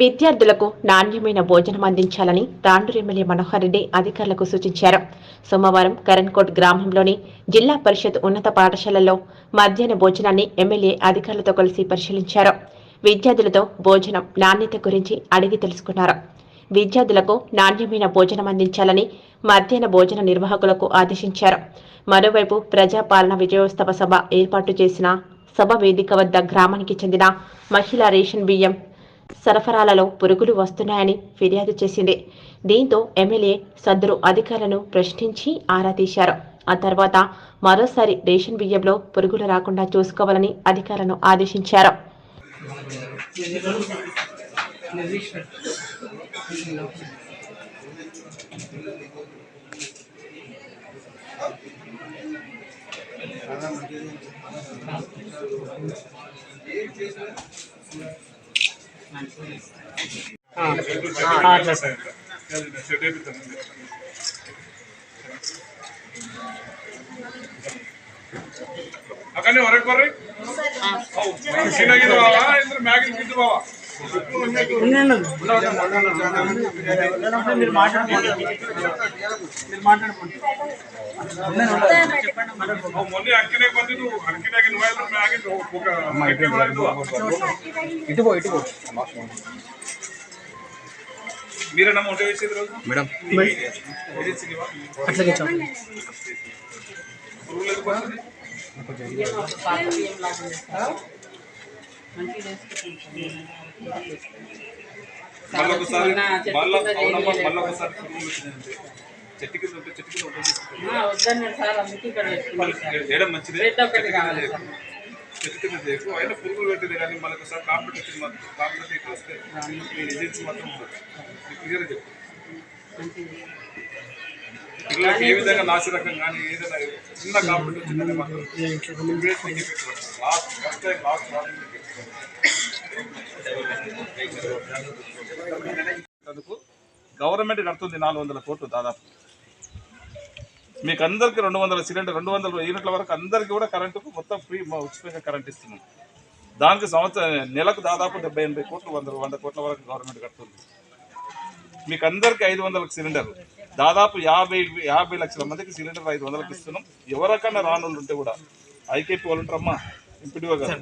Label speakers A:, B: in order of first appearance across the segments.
A: విద్యార్థులకు నాణ్యమైన భోజనం అందించాలని తాండూరు ఎమ్మెల్యే మనోహర్ రెడ్డి అధికారులకు సూచించారు. సోమవారం కరణ్కోట్ గ్రామంలోని జిల్లా పరిషత్ ఉన్నత పాఠశాలలో మధ్యాహ్న భోజనాన్ని ఎమ్మెల్యే అధికారులతో కలిసి పరిశీలించారు. విద్యార్థులతో భోజనం నాణ్యత గురించి అడిగి తెలుసుకున్నారు. విద్యార్థులకు నాణ్యమైన భోజనం అందించాలని మధ్యాహ్న భోజన నిర్వాహకులకు ఆదేశించారు. మరోవైపు ప్రజాపాలన విజయోత్సవ సభ ఏర్పాటు చేసిన సభ వేదిక వద్ద గ్రామానికి చెందిన మహిళా రేషన్ బియ్యం సరఫరాలలో పురుగులు వస్తున్నాయని ఫిర్యాదు చేసింది. దీంతో ఎమ్మెల్యే సదరు అధికారులను ప్రశ్నించి ఆరా తీశారు. ఆ తర్వాత మరోసారి రేషన్ బియ్యంలో పురుగులు రాకుండా చూసుకోవాలని అధికారులను ఆదేశించారు.
B: అట్లా సార్
C: ಅಕ್ಕನೇ ಹೊರಗೆ ಬರ್ರಿ ಸೀನಾಗಿದ್ದು ಬಾವ ಇದ್ರ ಮ್ಯಾಗಿನ ಬಿದ್ದು ಬಾವ
B: మీరు మాట్లాడుకోండి మీరు మాట్లాడుకోండి
D: ఇటుపో ఇటుపో
C: మీరేనా మోటో చేసేది రోజు
D: మేడం
B: అట్లాగే చెప్పండి
C: రూల్ ఎందుకు మళ్ళీ అవునమ్మా మళ్ళీ ఒకసారి చెట్టు కింద ఉంటే చెట్టు కింద ఉంటుంది
E: వద్దన్నారు సార్ అందుకే ఇక్కడ పెట్టుకున్నాను
C: వేయడం మంచిదే.
E: రేట్ ఒకటి కావాలి
C: చెట్టు కింద చేయకు అయినా పురుగులు పెట్టేది కానీ మళ్ళీ ఒకసారి కాంపిటీషన్ మాత్రం కాంపిటీషన్ వస్తే మీ ఏజెన్సీ మాత్రం ఉంటుంది క్లియర్ చెప్పు పిల్లలకి ఏ విధంగా నాసిరకం కానీ ఏదైనా చిన్న కాంపిటీషన్ వచ్చిందంటే మాత్రం లాస్ట్ ఫస్ట్ టైం లాస్ట్ అందుకు గవర్నమెంట్ కడుతుంది నాలుగు వందల కోట్లు దాదాపు. మీకు అందరికి రెండు వందల సిలిండర్ రెండు వందల యూనిట్ల వరకు అందరికీ కూడా కరెంటుకు మొత్తం ఫ్రీ ఉచితంగా కరెంట్ ఇస్తున్నాం. దానికి సంవత్సరం నెలకు దాదాపు డెబ్బై ఎనభై కోట్లు వంద వంద కోట్ల వరకు గవర్నమెంట్ కడుతుంది. మీకు అందరికి ఐదు వందలకు సిలిండర్ దాదాపు యాభై యాభై లక్షల మందికి సిలిండర్ ఐదు వందలకు ఇస్తున్నాం. ఎవరికన్నా రానులు ఉంటే కూడా ఐకేపీ వాళ్ళు ఉంటారమ్మా. ఎంపీడీఓ గారు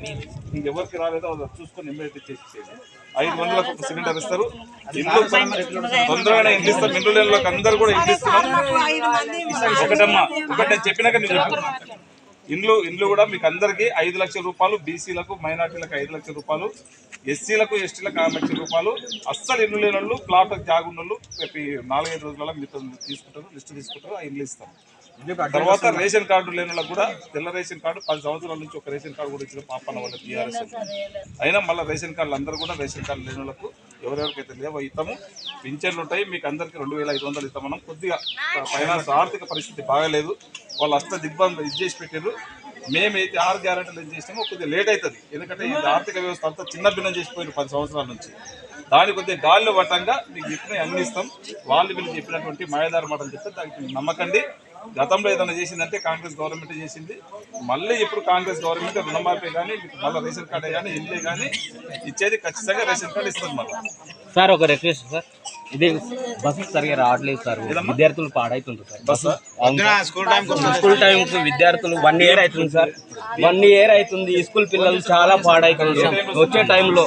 C: ఇంకెవరికి రాలేదో వాళ్ళు చూసుకొని ఇమ్మీడియట్ చేసి ఐదు వందలకు ఒక సిలిండర్ ఇస్తారు. ఇల్లు తొందరగానే ఇల్లు ఇస్తాం ఇల్లు లేని వాళ్ళకి అందరూ కూడా ఇల్లు ఇస్తున్నాం ఒకటమ్మా ఒకటి నేను చెప్పినాక నేను చెప్పు ఇండ్లు ఇండ్లు కూడా మీకు అందరికీ ఐదు లక్షల రూపాయలు బీసీలకు మైనార్టీలకు ఐదు లక్షల రూపాయలు ఎస్సీలకు ఎస్టీలకు ఆరు లక్షల రూపాయలు అస్సలు ఇల్లు లేని వాళ్ళు ప్లాట్ జాగున్న వాళ్ళు నాలుగైదు రోజులలో మీతో తీసుకుంటారు లిస్ట్ తీసుకుంటారు ఆ ఇల్లు ఇస్తాం తర్వాత రేషన్ కార్డు లేని వాళ్ళకి కూడా తెల్ల రేషన్ కార్డు పది సంవత్సరాల నుంచి ఒక రేషన్ కార్డు కూడా ఇచ్చిన పాపన్న వాళ్ళ టీఆర్ఎస్ అయినా మళ్ళీ రేషన్ కార్డులు అందరూ కూడా రేషన్ కార్డు లేని వాళ్ళకు ఎవరెవరికైతే లేవో ఇస్తాము. పింఛన్లు ఉంటాయి మీకు అందరికి రెండు వేల ఐదు వందలు ఇస్తాం మనం కొద్దిగా ఫైనాన్స్ ఆర్థిక పరిస్థితి బాగాలేదు. వాళ్ళు అస్త దిగ్బంధం ఇది చేసి పెట్టారు మేమైతే ఆరు గ్యారెంటీలు ఏం చేసినామో కొద్దిగా లేట్ అవుతుంది. ఎందుకంటే ఈ ఆర్థిక వ్యవస్థ అంతా చిన్న భిన్నం చేసిపోయింది పది సంవత్సరాల నుంచి. దాని కొద్దిగా గాలిలో పట్టంగా మీకు చెప్పిన అన్ని ఇస్తాం. వాళ్ళు వీళ్ళు చెప్పినటువంటి మాయదారి మాటలు చెప్తే దానికి నమ్మకండి. గతంలో ఏదైనా చేసిందంటే కాంగ్రెస్ గవర్నమెంట్ చేసింది. మళ్ళీ ఇప్పుడు కాంగ్రెస్ గవర్నమెంట్ రుణమాఫీ కానీ మళ్ళీ రేషన్ కార్డే కానీ ఇల్లే కానీ ఇచ్చేది ఖచ్చితంగా రేషన్ కార్డు ఇస్తుంది మళ్ళీ.
D: సార్ ఒక రిక్వెస్ట్ సార్. ఇది బస్సు సరిగా రావట్లేదు సార్. విద్యార్థులు పాడైతుంటారు సార్.
C: బస్సు.
D: స్కూల్ టైమ్స్ విద్యార్థులు వన్ ఇయర్ అవుతుంది సార్. వన్ ఇయర్ అవుతుంది. స్కూల్ పిల్లలు చాలా పాడైతుంది సార్ వచ్చే టైంలో?